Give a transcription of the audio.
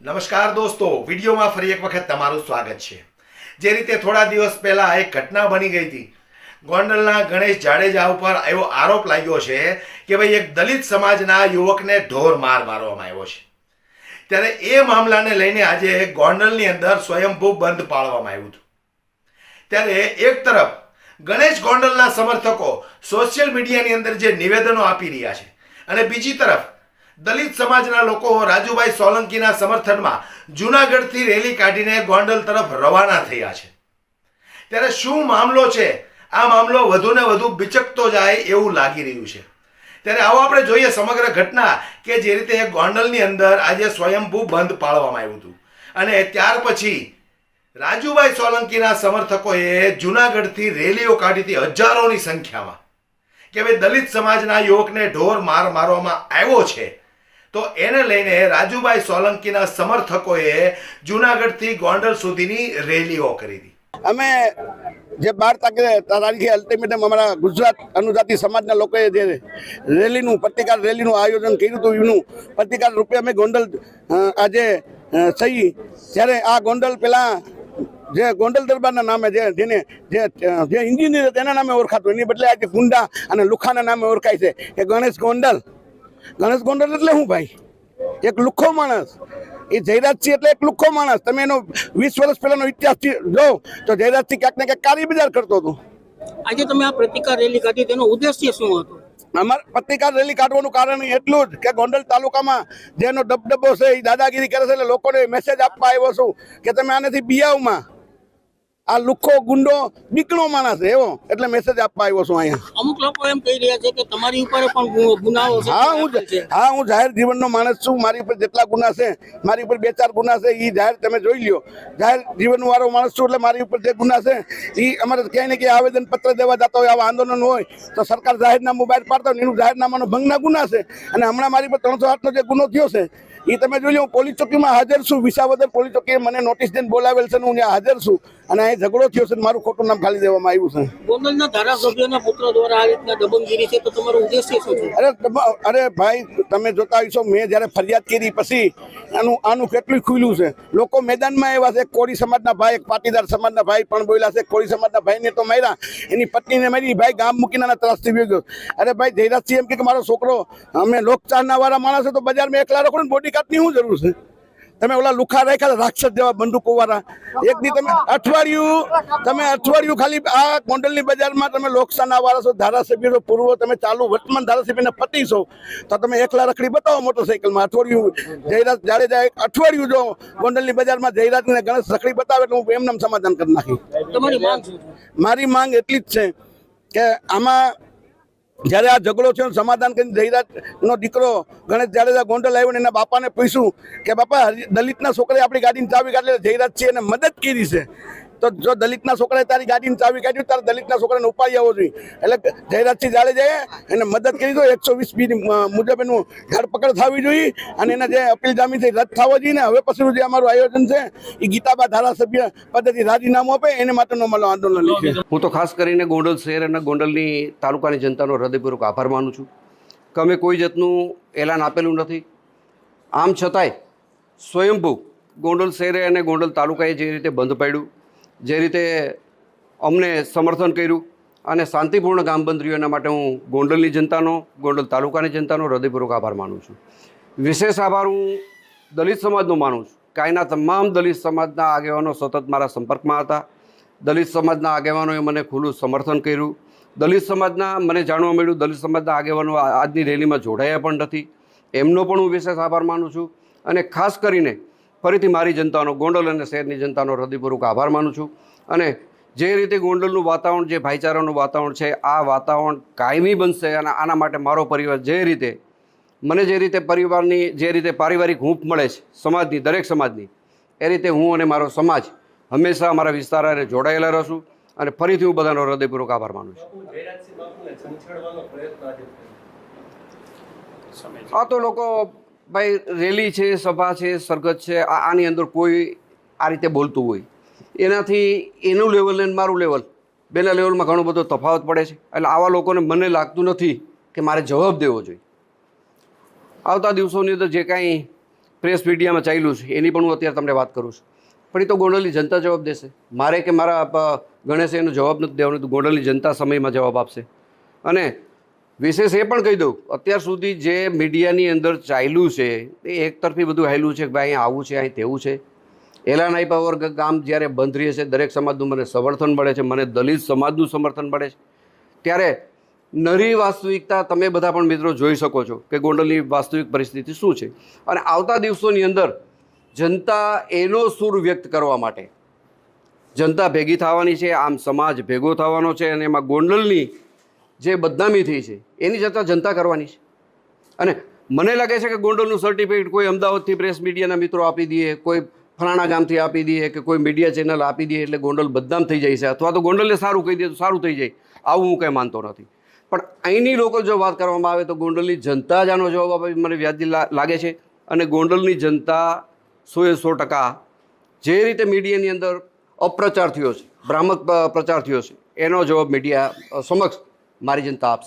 નમસ્કાર દોસ્તો, વિડીયોમાં ફરી એક વખત તમારું સ્વાગત છે. જે રીતે થોડા દિવસ પહેલા એક ઘટના બની ગઈ હતી. ગોંડલના ગણેશ જાડેજા ઉપર એવો આરોપ લાગ્યો છે કે ભાઈ એક દલિત સમાજના યુવકને ઢોર માર મારવામાં આવ્યો છે. ત્યારે એ મામલાને લઈને આજે ગોંડલની અંદર સ્વયંભૂ બંધ પાળવામાં આવ્યું હતું. ત્યારે એક તરફ ગણેશ ગોંડલના સમર્થકો સોશિયલ મીડિયાની અંદર જે નિવેદનો આપી રહ્યા છે અને બીજી તરફ દલિત સમાજના લોકો રાજુભાઈ સોલંકીના સમર્થનમાં જૂનાગઢથી રેલી કાઢીને ગોંડલ તરફ રવાના થયા છે. ત્યારે શું મામલો છે? આ મામલો વધુને વધુ બિચકતો જાય એવું લાગી રહ્યું છે. ત્યારે આવો આપણે જોઈએ સમગ્ર ઘટના કે જે રીતે ગોંડલની અંદર આજે સ્વયંભૂ બંધ પાળવામાં આવ્યું હતું. અને ત્યાર પછી રાજુભાઈ સોલંકીના સમર્થકોએ જૂનાગઢથી રેલીઓ કાઢી હતી હજારોની સંખ્યામાં. કે ભાઈ દલિત સમાજના યુવકને ઢોર માર મારવામાં આવ્યો છે? તો એને લઈને રાજુભાઈ સોલંકીના સમર્થકોએ જુનાગઢથી ગોંડલ સુધીની રેલીઓ કરી હતી અમે જે બાર તારીખે અલ્ટિમેટમ અમારા ગુજરાત અનુજાતિ સમાજના લોકોએ જે રેલીનું, પ્રતિકાર રેલીનું આયોજન કર્યું હતું, એનું પ્રતિકાર રૂપે અમે ગોંડલ આજે થઈ ત્યારે આ ગોંડલ પેલા જે ગોંડલ દરબારના નામે જે, જેને જે જે એન્જિનિયર તેના નામે ઓળખાતું, એની બદલે આજે ગુંડા અને લુખાના નામે ઓળખાય છે કે ગણેશ ગોંડલ. ગણેશ ગોંડલ એટલે શું ભાઈ? એક લુખ્ખો માણસ. એ જયરાજસિંહ એટલે એક લુખ્ખો માણસ. તમે એનો વીસ વર્ષ પહેલાનો ઇતિહાસ જો તો જયરાજસિંહ ક્યાંક ને ક્યાંક કાળી બજાર કરતો હતો. આજે તમે આ પ્રતિકાર રેલી કાઢી તેનો ઉદ્દેશ્ય શું હતો? અમારે પત્રિકા રેલી કાઢવાનું કારણ એટલું જ કે ગોંડલ તાલુકામાં જેનો ડબડબો છે એ દાદાગીરી કરે છે એટલે લોકોને મેસેજ આપવા આવ્યો છું કે તમે આનેથી બિયાવમાં આ લુખ્ખો ગુંડો બીકણો માણસ એવો. એટલે મેસેજ આપવા આવ્યો છું અહીંયા. અમુક લોકો એમ કહી રહ્યા છે કે તમારી ઉપર પણ ગુનાઓ છે હા હું હા હું જાહેર જીવનનો માણસ છું. મારી ઉપર જેટલા ગુના છે મારી ઉપર બે ચાર ગુના છે એ જાહેર તમે જોઈ લ્યો. જાહેર જીવન વાળો માણસ છું એટલે મારી ઉપર જે ગુના છે એ અમારે ક્યાંય ને ક્યાંય આવેદન પત્ર દેવા જતા હોય આવા આંદોલન હોય તો સરકાર જાહેરનામું બહાર પાડતા હોય એનું જાહેરનામાનો ભંગના ગુના છે. અને હમણાં મારી પર ત્રણસો આઠનો જે ગુનો થયો છે એ તમે જોઈ લો હું પોલીસ ચોકીમાં હાજર છું. વિસાવદર પોલીસ ચોકીએ મને નોટિસ દઈને બોલાવેલ છે હું ત્યાં હાજર છું. અને અહીં ઝઘડો થયો છે મારું ખોટું નામ ખાલી દેવામાં આવ્યું છે. ગોંડલના ધારાસભ્યોના પુત્ર દ્વારા આ રીતના દબંગગીરી છે તો તમારો ઉદ્દેશ્ય શું છે? અરે અરે ભાઈ તમે જોતા હશો મેં જ્યારે ફરિયાદ કરી પછી આનું આનું કેટલું ખુલ્યું છે. લોકો મેદાનમાં આવ્યા છે કોળી સમાજના ભાઈ એક પાટીદાર સમાજના ભાઈ પણ બોલ્યા છે કોળી સમાજના ભાઈને તો માર્યા એની પત્નીને મારી ભાઈ ગામ મૂકીને ત્રાસથી વયો ગયો. અરે ભાઈ જયરાજસિંહ એમ કે મારો છોકરો અમે લોકચારના વાળા માણસ તો બજારમાં એકલા ને બોડી કાર્ડની શું જરૂર છે? તમે ઓલા લુખા રાખ્યા રાક્ષસ જેવા બંદૂકો વાળા એક દી તમે અઠવાડિયું તમે અઠવાડિયું ખાલી આ ગોંડલની બજારમાં તમે લોકસાના વાળા છો ધારાસભ્ય છો પૂર્વ તમે ચાલુ વર્તમાન ધારાસભ્યના પતિ છો તો તમે એકલા રખડી બતાવો મોટરસાઇકલમાં અઠવાડિયું. જયરાજ જાડેજા એક અઠવાડિયું જો ગોંડલની બજારમાં જયરાજ ને ગણેશ રખડી બતાવે તો હું એમને સમાધાન કરી નાખી. મારી માંગ એટલી જ છે કે આમાં જ્યારે આ ઝઘડો થયો સમાધાન કરીને જયરાજનો દીકરો ગણેશ જાડેજા ગોંડલ આવ્યો ને એના બાપાને પૂછ્યું કે બાપા દલિતના છોકરે આપણી ગાડીની ચાવી કાઢી જયરાજ છે, એને મદદ કરી છે. તો જો દલિતના છોકરાએ તારી ગાડીની ચાવી કાઢ્યું તારે દલિતના છોકરાને ઉપાડી આવવો જોઈએ. એટલે જયરાજસિંહ જાડેજાએ એને મદદ કરી દો એકસો વીસ બી મુજબ એનું ધરપકડ થવી જોઈએ અને એના જે અપીલ જામીનથી રદ થવો જોઈએ ને હવે પછીનું જે અમારું આયોજન છે એ ગીતાબા ધારાસભ્ય પદ્ધતિ રાજીનામું આપે એને માટેનો અમારો આંદોલન છે. હું તો ખાસ કરીને ગોંડલ શહેર અને ગોંડલની તાલુકાની જનતાનો હૃદયપૂર્વક આભાર માનું છું કે કોઈ જાતનું એલાન આપેલું નથી. આમ છતાંય સ્વયંભૂ ગોંડલ શહેરે અને ગોંડલ તાલુકાએ જે રીતે બંધ પાડ્યું જે રીતે અમને સમર્થન કર્યું અને શાંતિપૂર્ણ ગામ બંધ માટે હું ગોંડલની જનતાનો, ગોંડલ તાલુકાની જનતાનો હૃદયપૂર્વક આભાર માનું છું. વિશેષ આભાર હું દલિત સમાજનો માનું છું. કાંઈના તમામ દલિત સમાજના આગેવાનો સતત મારા સંપર્કમાં હતા. દલિત સમાજના આગેવાનોએ મને ખુલ્લું સમર્થન કર્યું. દલિત સમાજના, મને જાણવા મળ્યું દલિત સમાજના આગેવાનો આજની રેલીમાં જોડાયા પણ નથી. એમનો પણ હું વિશેષ આભાર માનું છું. અને ખાસ કરીને ફરીથી મારી જનતાનો ગોંડલ અને શહેરની જનતાનો હૃદયપૂર્વક આભાર માનું છું. અને જે રીતે ગોંડલનું વાતાવરણ જે ભાઈચારાનું વાતાવરણ છે આ વાતાવરણ કાયમી બનશે અને આના માટે મારો પરિવાર જે રીતે મને જે રીતે પરિવારની જે રીતે પારિવારિક હૂંફ મળે છે સમાજની દરેક સમાજની એ રીતે હું અને મારો સમાજ હંમેશા અમારા વિસ્તાર જોડાયેલા રહીશું અને ફરીથી હું બધાનો હૃદયપૂર્વક આભાર માનું છું. આ તો લોકો ભાઈ, રેલી છે, સભા છે સરગત છે આની અંદર કોઈ આ રીતે બોલતું હોય. એનાથી એનું લેવલ ને મારું લેવલ બેના લેવલમાં ઘણો બધો તફાવત પડે છે. એટલે આવા લોકોને મને લાગતું નથી કે મારે જવાબ દેવો જોઈએ. આવતા દિવસોની અંદર જે કાંઈ પ્રેસ મીડિયામાં ચાલ્યું છે, એની પણ હું અત્યારે તમને વાત કરું છું. પણ એ તો ગોંડલની જનતા જવાબ દેશે. મારે કે મારા ગણેશે એનો જવાબ નથી દેવાનો, તો ગોંડલની જનતા સમયમાં જવાબ આપશે. અને વિશેષ એ પણ કહી દઉં, અત્યાર સુધી જે મીડિયાની અંદર ચાલ્યું છે, એ એકતરફી બધું હાલ્યું છે કે ભાઈ અહીં આવું છે અહીં તેવું છે. એલાન આપ્યા વગર ગામ જ્યારે બંધ રહે છે, દરેક સમાજનું મને સમર્થન મળે છે, મને દલિત સમાજનું સમર્થન મળે છે. ત્યારે નરી વાસ્તવિકતા તમે બધા પણ મિત્રો જોઈ શકો છો કે ગોંડલની વાસ્તવિક પરિસ્થિતિ શું છે. અને આવતા દિવસોની અંદર જનતા એનો સૂર વ્યક્ત કરવા માટે, જનતા ભેગી થવાની છે, આમ સમાજ ભેગો થવાનો છે અને એમાં ગોંડલની જે બદનામી થઈ છે, એની જતા જનતા કરવાની છે. અને મને લાગે છે કે ગોંડલનું સર્ટિફિકેટ કોઈ અમદાવાદથી પ્રેસ મીડિયાના મિત્રો આપી દઈએ કોઈ ફલાણા ગામથી આપી દઈએ કે કોઈ મીડિયા ચેનલ આપી દઈએ એટલે ગોંડલ બદનામ થઈ જાય છે. અથવા તો ગોંડલને સારું કહી દે તો સારું થઈ જાય. આવું હું કંઈ માનતો નથી. પણ અહીંની લોકો જો વાત કરવામાં આવે તો ગોંડલની જનતા જ આનો જવાબ આપે મને વ્યાજી લાગે છે. અને ગોંડલની જનતા સોએ સો ટકા જે રીતે મીડિયાની અંદર અપ્રચાર થયો છે, ભ્રામક પ્રચાર થયો છે, એનો જવાબ મીડિયા સમક્ષ મારી જનતા આપશે.